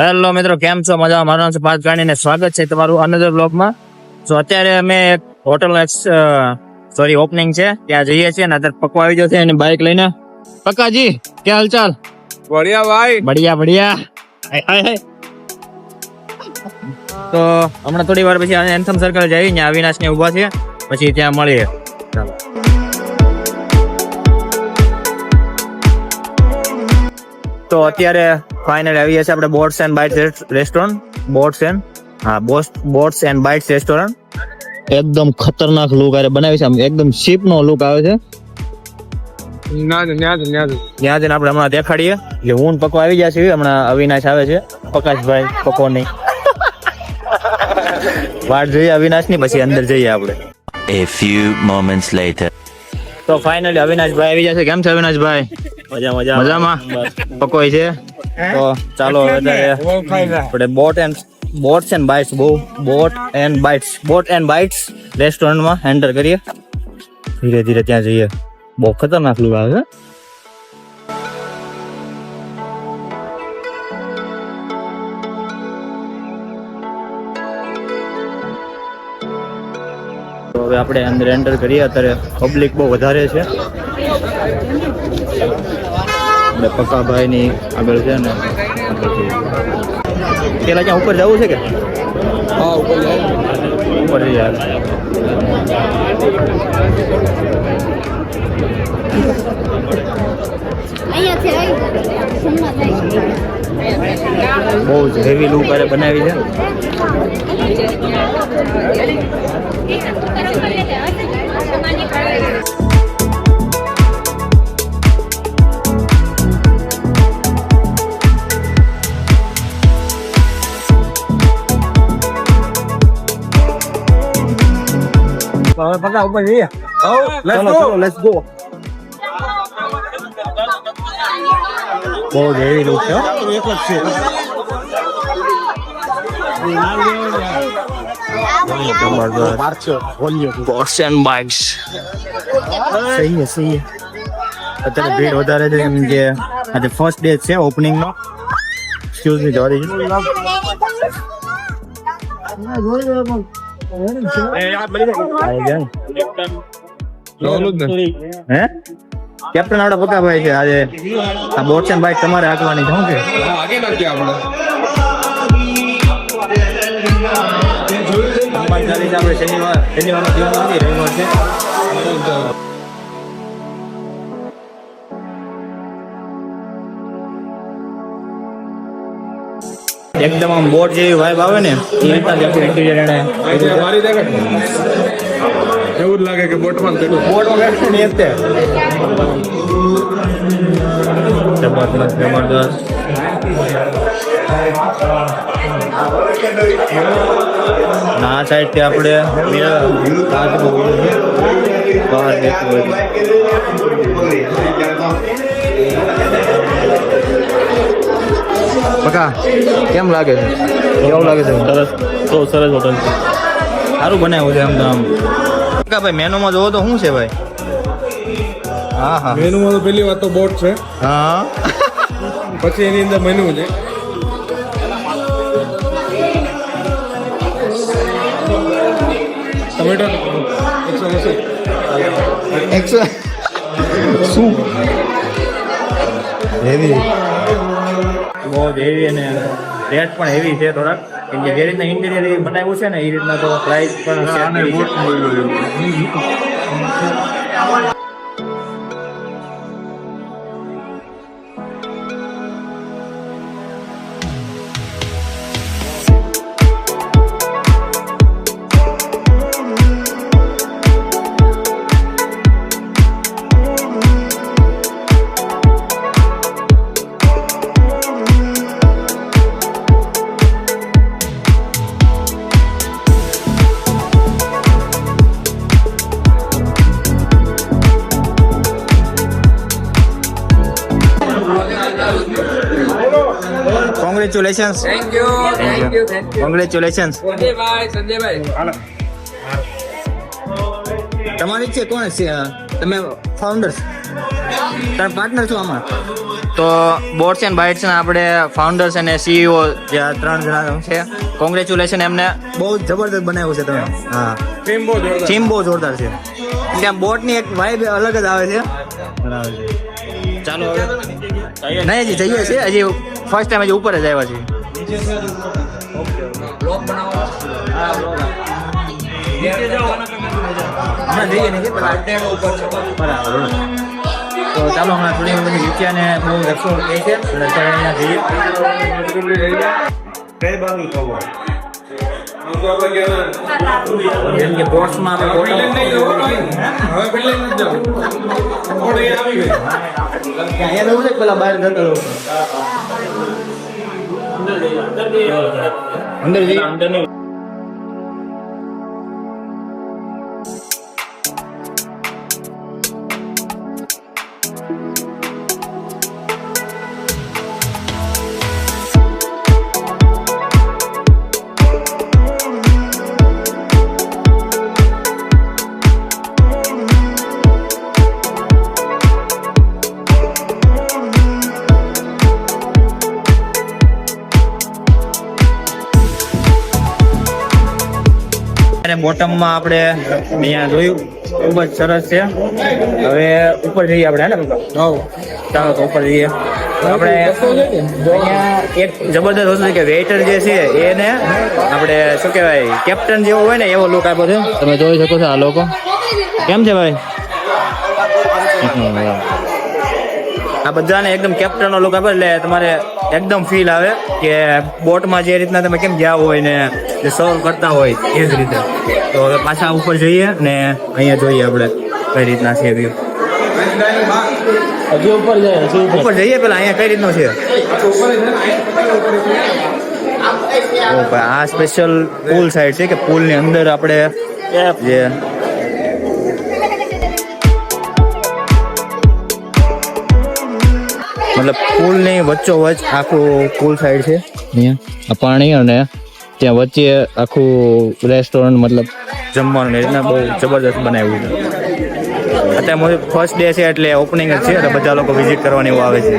Hello મિત્રો કેમ છો? મજા મારું નામ છે પાર્થ ગાણી ને સ્વાગત છે તમારું અનધર બ્લોગમાં સો અત્યારે અમે એક હોટલ સોરી ઓપનિંગ છે. ત્યાં જઈએ છીએ અને અત્યારે પકવા આવી જશે અને બાઇક લઈને. પક્કાજી કે હાલચાલ? બઢિયા ભાઈ. બઢિયા બઢિયા. તો હમણાં થોડી વાર પછી એન્થમ સર્કલ જઈ ને અવિનાશ ને ઊભા છે પછી ત્યાં મળીએ. ચાલો. તો અત્યારે ફાઇનલ આવી છે આપણે boats and bites restaurant boats and હા boss boats and bites restaurant એકદમ ખતરનાક લુક આરે બનાવી છે. આમ એકદમ શિપ નો લુક આવે છે. ત્યાં જઈને આપણે હમણાં દેખાડીએ. એટલે હું પકો આવી ગયા છે. હમણાં અવિનાશ આવે છે. પ્રકાશભાઈ પકો નહીં વાટ જોઈએ અવિનાશની પછી અંદર જઈએ આપણે. A few moments later. તો ફાઇનલી અવિનાશભાઈ આવી જશે. કેમ છે અવિનાશભાઈ? મજા મજા મજામાં? પકોય છે? તો ચાલો આપણે boat and boats and bites બહુ boat and bites boat and bites રેસ્ટોરન્ટમાં એન્ટર કરીએ. ધીરે ધીરે ત્યાં જઈએ. બહુ ખતરનાક લુક આવે હવે આપણે અંદર એન્ટર કરીએ. અત્યારે પબ્લિક બહુ વધારે છે. આપણે પક્કાભાઈની આગળ છે ને પેલા ક્યાં ઉપર જવું છે કે? હા ઉપર ઉપર જઈ જાય બહુ જ હેવી લુક અરે બનાવી છે. Thank you. હવે પકા ઉપર જઈએ ચલો ચલો લેટ્સ ગો બહુ જ હેવી લુક છે હો. એક જ છે બોટ્સ એન્ડ બાઇક્સ સહી છે સહી છે અત્યારે ભીડ વધારે છે કેમ કે આજે ફર્સ્ટ ડે છે ઓપનિંગ નો એક્સક્યુઝ મી જવા દેજો પક્કા ભાઈ હે કેપ્ટન આપડા પકાભાઈ છે આજે આ બોર્ચન ભાઈ તમારે હાંકવાની છે શું નાખીએ આપણે શનિવાર શનિવારનો એકદમ આમ બોટ જેવી વાઇબ આવે ને એ રીતના જ આખું ઇન્ટિરિયર એને એવું જ લાગે કે બોટમાં બોટમાં બેઠું ને તે. જબરદસ્ત જબરદસ્ત ના સાઈડથી આપણે બહાર બકા કેમ લાગે છે? કેવું લાગે છે? સરસ. તો સરસ હોટલ સારું બનાવ્યું છે એમ તો આમ. બકા ભાઈ મેનુમાં જોવો તો શું છે ભાઈ? હા હા. મેનુમાં તો પહેલી વાત તો બોટ છે. હા. પછી એની અંદર મેનુ છે. ટમેટો એકસો એંસી. એકસો શું? હેવી બહુ જ હેવી અને રેટ પણ હેવી છે થોડાક. કેમ કે જે રીતના ઇન્ટિરિયર બનાવ્યું છે ને એ રીતના તો પ્રાઇસ પણ છે. Congratulations. Thank you thank you thank you Congratulations. સંજયભાઈ સંજયભાઈ તમારી છે કોણ છે? તમે ફાઉન્ડર્સ તારા પાર્ટનર છો આમાં? તો બોર્ડ્સ એન્ડ બાઇટ્સ ના આપણે ફાઉન્ડર્સ અને સીઈઓ જે આ ત્રણ જણા છે કોંગ્રેચ્યુલેશન એમને. બહુ જબરદસ્ત બનાવ્યું છે તમે. હા. ટીમ બહુ જોરદાર. ટીમ બહુ જોરદાર છે. ત્યાં બોટની એક વાઇબ અલગ જ આવે છે. ચાલો હવે. નહીં હજી જઈએ છીએ. હજી ફર્સ્ટ ટાઈમ હજી ઉપર જ આવ્યા છીએ. તો ચાલો હમણાં થોડી વાર પછી જીત્યા ને થોડું જઈએ. કઈ બાજુ ખબર જેમ કે બોટ્સમાં આપણે હવે પેલે નથી જવું થોડી આવી ગઈ. અહીંયા જવું છે પેલા બહાર રહો અંદર જઈએ. અંદર અને બોટમમાં આપણે અહીંયા જોયું ખૂબ જ સરસ છે. હવે ઉપર જઈએ આપણે હે ને ચાલો તો ઉપર જઈએ. આપણે અહીંયા એક જબરદસ્ત વસ્તુ કે વેઇટર જે છે એને આપણે શું કહેવાય કેપ્ટન જેવો હોય ને એવો લુક આપ્યો છે. તમે જોઈ શકો છો આ લોકો. કેમ છે ભાઈ? આ બધાને એકદમ કેપ્ટનનો લુક આપે એટલે તમારે એકદમ ફીલ આવે કે બોટમાં જે રીતના તમે કેમ ગયા હોય ને જે સર્વ કરતા હોય એ જ રીતે. તો હવે પાછા ઉપર જઈએ ને અહીંયા જોઈએ આપણે કઈ રીતના છે વ્યૂ હજી ઉપર જાય હજી ઉપર. જઈએ પેલા અહીંયા કઈ રીતનો છે? આ સ્પેશિયલ પુલ સાઈડ છે કે પુલની અંદર આપણે જે મતલબ પુલની વચ્ચો વચ્ચ આખું પુલ સાઈડ છે. અહીંયા પાણી અને ત્યાં વચ્ચે આખું રેસ્ટોરન્ટ મતલબ જમવાનું રીતના બહુ જબરદસ્ત બનાવ્યું છે. અત્યારે ફર્સ્ટ ડે છે એટલે ઓપનિંગ જ છે એટલે બધા લોકો વિઝિટ કરવાની એવું આવે છે.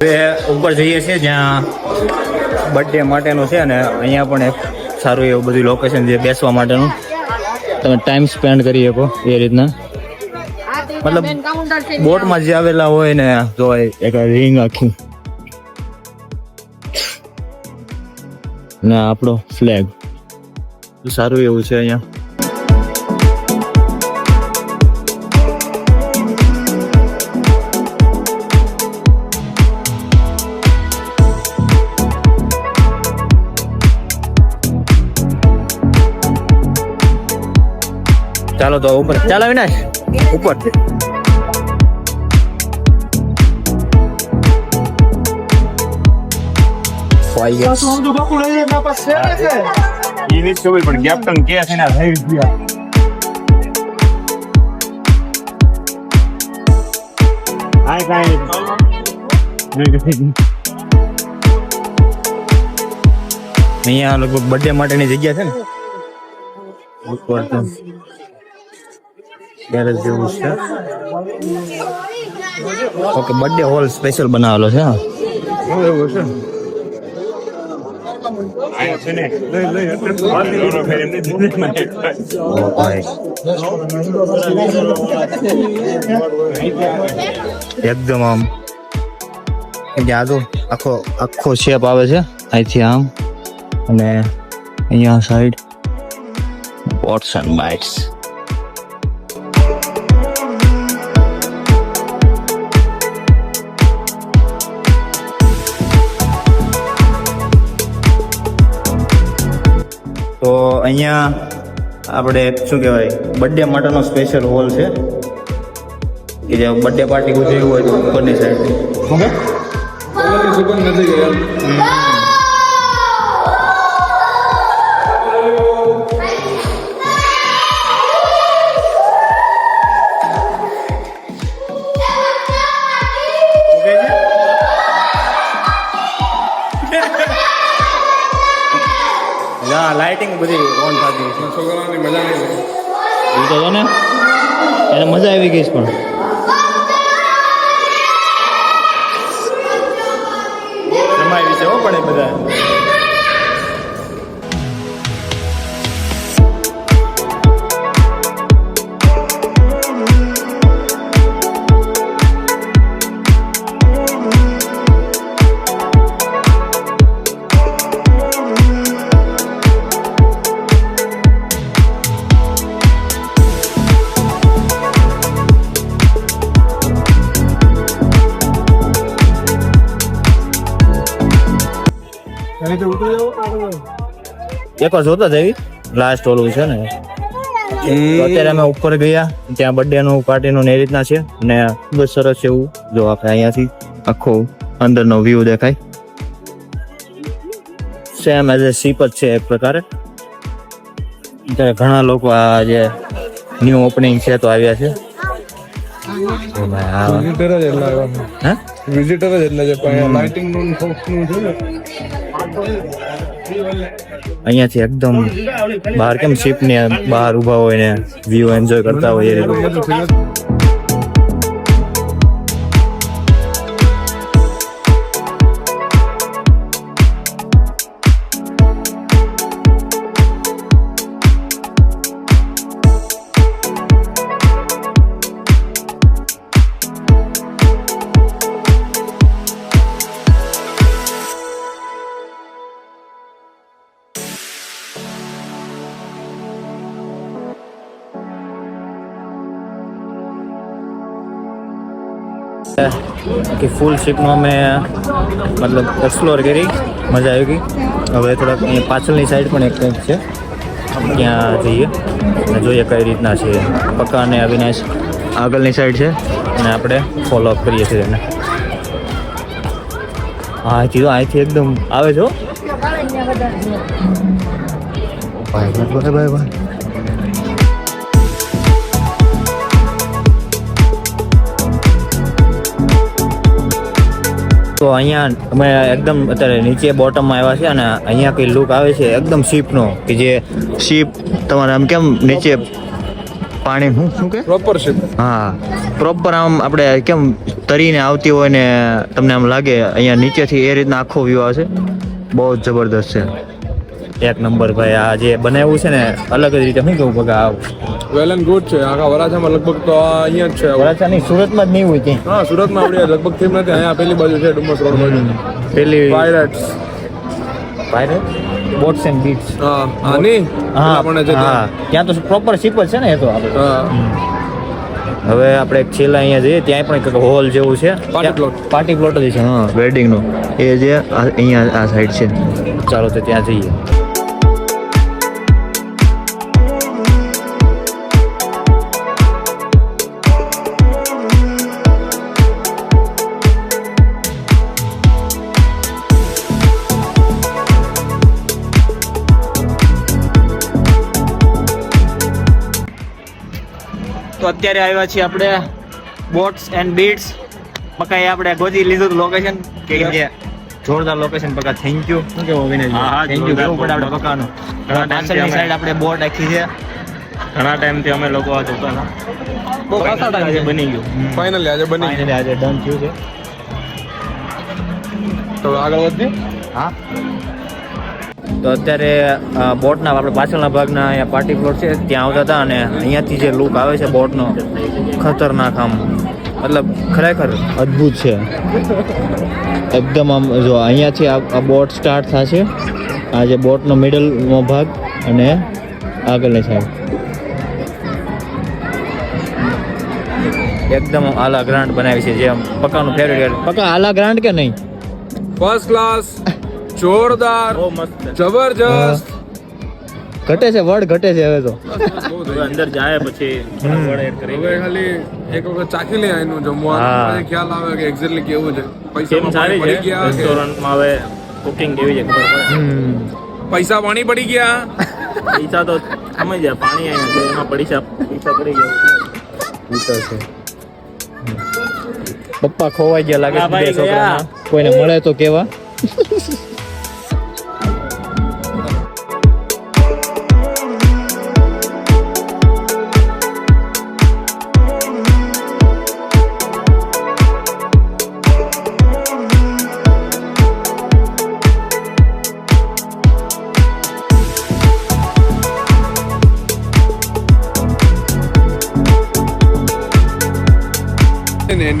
હવે ઉપર જઈએ છીએ જ્યાં બર્થડે માટેનું છે અને અહીંયા પણ એક સારું એવું બધું લોકેશન છે બેસવા માટેનું. તમે ટાઈમ સ્પેન્ડ કરી શકો એ રીતના. મતલબ બોટમાં જે આવેલા હોય ને તો એક રિંગ આખી. ને આપણો ફ્લેગ સારું એવું છે અહીંયા. ચાલો તો ઉપર. ચાલો અવિનાશ ઉપર. એની જ ખબર પણ કેપ્ટન કે છે ને થઈ ગયા. હાય કાઈ અહીંયા લગભગ બર્થડે માટેની જગ્યા છે ને? ઉપર તો. ગેરેજ જેવું છે. ઓકે બર્થડે હોલ સ્પેશિયલ બનાવેલો છે હા? એવું છે. એકદમ આમ જાદુ આખો આખો શેપ આવે છે અહીંથી આમ અને અહીંયા સાઈડ બોટ્સ એન્ડ બાઇટ્સ અહીંયા આપણે શું કહેવાય બર્થડે માટેનો સ્પેશિયલ હોલ છે. કે જે બર્થડે પાર્ટી કોઈ હોય તો ઉપરની સાઈડ ઓકે? નથી ગયા. લાઇટિંગ બધી ઓન થતી છોકરાઓની મજા નહીં એ તો ને? એને મજા આવી ગઈ છે પણ. એકવાર જોતા જવી લાસ્ટ ઓલું છે ને. અત્યારે અમે ઉપર ગયા. ત્યાં બર્થડે નું પાર્ટી નું ને એ રીતના છે. ને બહુ જ સરસ એવું જો આપણે અહીંયાથી આખો અંદરનો વ્યૂ દેખાય. સેમ એઝ એ સીપ જ છે એક પ્રકારે. ત્યારે ઘણા લોકો આ જે ન્યૂ ઓપનિંગ છે તો આવ્યા છે. વિઝિટર જ એટલા હે? વિઝિટર જ એટલા છે પણ લાઇટિંગનું ફોક્સનું છે ને. અહીંયાથી એકદમ બહાર કેમ શિપ ને બહાર ઊભા હોય ને વ્યૂ એન્જોય કરતા હોય એ રીતે કે ફૂલ શિપમાં અમે મતલબ એક્સપ્લોર કરી મજા આવી ગઈ. હવે થોડાક અહીં પાછળની સાઈડ પણ એક કંઈક છે. ત્યાં જઈએ અને જોઈએ કઈ રીતના છે. પક્કા અને અવિનાશ આગળની સાઈડ છે અને આપણે ફોલોઅપ કરીએ છીએ એને. હા જીઓ તો અહીંથી એકદમ આવે છો. ભાઈ ભાઈ ભાઈ ભાઈ. તો અહીંયા અમે એકદમ અત્યારે નીચે બોટમમાં આવ્યા છે અને અહીંયા કઈ લુક આવે છે એકદમ શીપનો કે જે શીપ તમારે આમ કેમ નીચે પાણી શું શું કે? પ્રોપર શીપ હા પ્રોપર આમ આપણે કેમ તરીને આવતી હોય ને તમને આમ લાગે અહીંયા નીચેથી એ રીતના આખો વ્યૂ આવે છે બહુ જ જબરદસ્ત છે. એક નંબર ભાઈ આ જે બનાવ્યું છે ને અલગ જ રીતે શું કેવું બગા આવું. વેલ એન્ડ ગુડ છે. આખા વરાછામાં લગભગ તો અહીંયા જ છે. વરાછા નહીં સુરતમાં જ નહીં હોય ત્યાં હા સુરતમાં આપણે લગભગ થીમ નથી. અહીંયા પેલી બાજુ છે ડુમસ રોડ બાજુ. પેલી pirates pirate boats and beats હા હા નહીં? હા ત્યાં. તો પ્રોપર શીપ છે ને એ તો આપણે. હા. હવે આપણે એક છેલ્લા અહીંયા જઈએ ત્યાં પણ એક હોલ જેવું છે. પાર્ટી પ્લોટ પાર્ટી પ્લોટ જ છે હા. વેડિંગનું એ જે અહીંયા આ સાઈડ છે. ચાલો તો ત્યાં જઈએ. તો અત્યારે આવ્યા છીએ આપણે બોટ્સ એન્ડ બીટ્સ. પકાએ આપણે ગોજી લીધું લોકેશન કે કે જોરદાર લોકેશન પકા. થેન્ક યુ શું કેવો હા, થેન્ક યુ કેવું પડે આપણે. પકાનું ઘણા time થી પાછળની સાઈડ આપણે બોટ રાખી છે. ઘણા ટાઈમથી અમે લોકો આ જોતા હતા. બહુ ખાસા ટાઈમ આજે બની ગયું. ફાઇનલી આજે બની ગયું. આજે ડન થયું છે. તો આગળ વધીએ? હા. તો અત્યારે બોટના આપણે પાછળના ભાગના અહીંયા પાર્ટી પ્લોટ છે, ત્યાં આવતા હતા અને અહીંયાથી જે લુક આવે છે બોટનો, ખતરનાક આમ. મતલબ ખરેખર અદ્ભુત છે. એકદમ આમ, જો અહીંયાથી આ બોટ સ્ટાર્ટ થશે. આ જે બોટનો મિડલનો ભાગ અને આગળની સાઈડ એકદમ આલા ગ્રાન્ડ બનાવી છે, જે પકાનું ફેવરેટ પક્કા આલા ગ્રાન્ડ કે નહીં? ફર્સ્ટ ક્લાસ જોરદાર જબરજસ્ત. ઘટે છે વડ ઘટે છે હવે તો. અંદર જાય પછી વડે એડ કરી હવે ખાલી એક વખત ચાખી લે એનું જમવાનું. ખ્યાલ આવે કે એક્ઝેક્ટલી કેવું છે. પૈસા સારી છે? રેસ્ટોરન્ટમાં હવે કુકિંગ કેવી છે ખબર પડે? પૈસા પાણી પડી ગયા? પૈસા તો સમજ જાય પાણી અહીંયા છે એમાં પૈસા પૈસા પડી ગયા. છે. પપ્પા ખોવાઈ ગયા લાગે. કોઈને મળે તો કેવા?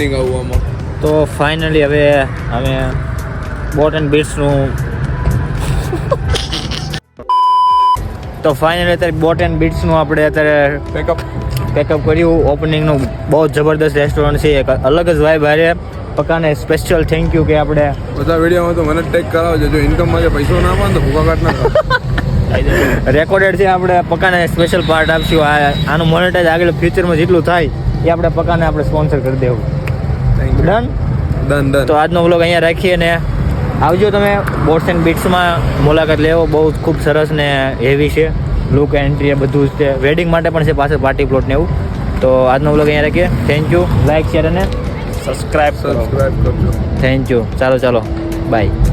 એન્ડિંગ આવું આમાં. તો ફાઇનલી હવે અમે બોટ એન્ડ બીટ્સનું તો ફાઇનલી અત્યારે બોટ એન્ડ બીટ્સનું આપણે અત્યારે પેકઅપ પેકઅપ કર્યું. ઓપનિંગનું બહુ જબરદસ્ત રેસ્ટોરન્ટ છે. એક અલગ જ વાઇબ હારે પકાને સ્પેશિયલ થેન્ક યુ કે આપણે બધા વિડીયોમાં તો મને ટેક કરાવજો જો ઇન્કમમાં જે પૈસો ના આપે તો ભૂખા કાઢ ના રેકોર્ડેડ છે આપણે પકાને સ્પેશિયલ પાર્ટ આપશું. આનું મોનેટાઈઝ આગળ ફ્યુચરમાં જેટલું થાય એ આપણે પકાને આપણે સ્પોન્સર કરી દેવું. ડન ડન ડન તો આજનો વ્લોગ અહીંયા રાખીએ ને આવજો તમે બોટ્સ એન્ડ બીટ્સમાં મુલાકાત લેવો. બહુ ખૂબ સરસ ને હેવી છે. લુક એન્ટ્રી બધું જ છે. વેડિંગ માટે પણ છે પાછળ પાર્ટી પ્લોટ ને એવું. તો આજનો વ્લોગ અહીંયા રાખીએ. થેન્ક યુ લાઈક શેર અને સબસ્ક્રાઈબ કરો. સબસ્ક્રાઇબ કરજો. થેન્ક યુ ચાલો ચાલો. બાય